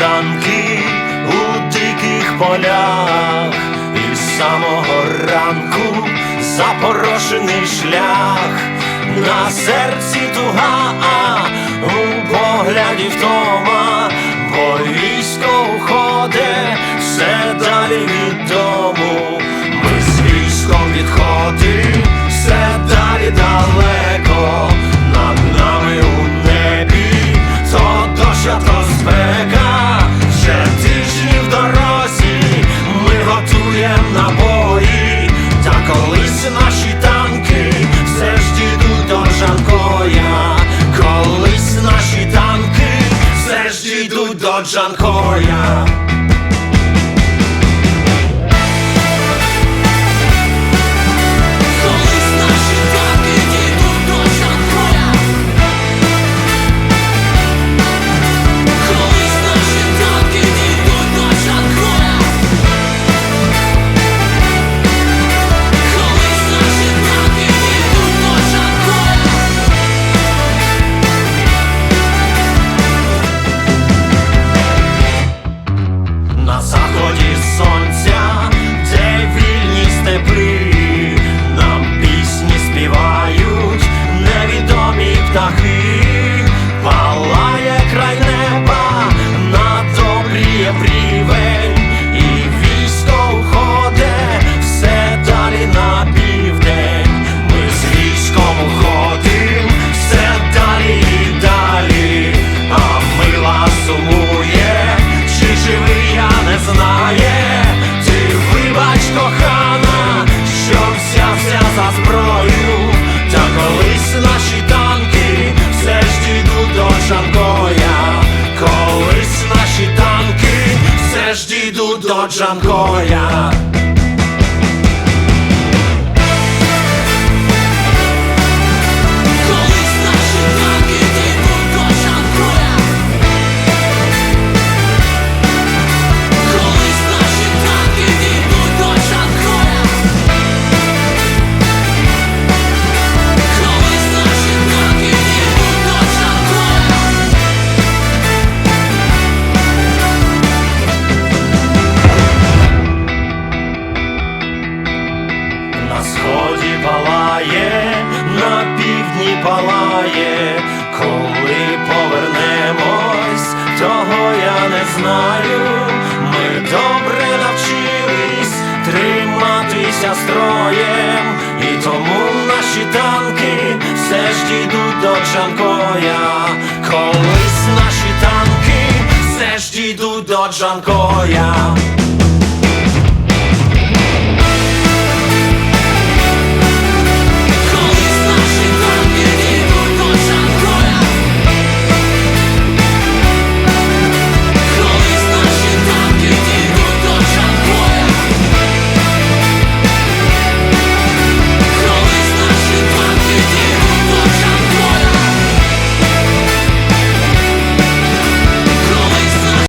танки у диких полях, і з самого ранку запорошений шлях, на серці туга, а у погляді втома. John Жанко я сході палає, на півдні палає, коли повернемось, того я не знаю. Ми добре навчились триматися строєм, і тому наші танки все ж дійдуть до Джанкоя, колись наші танки все ж дійдуть до Джанкоя.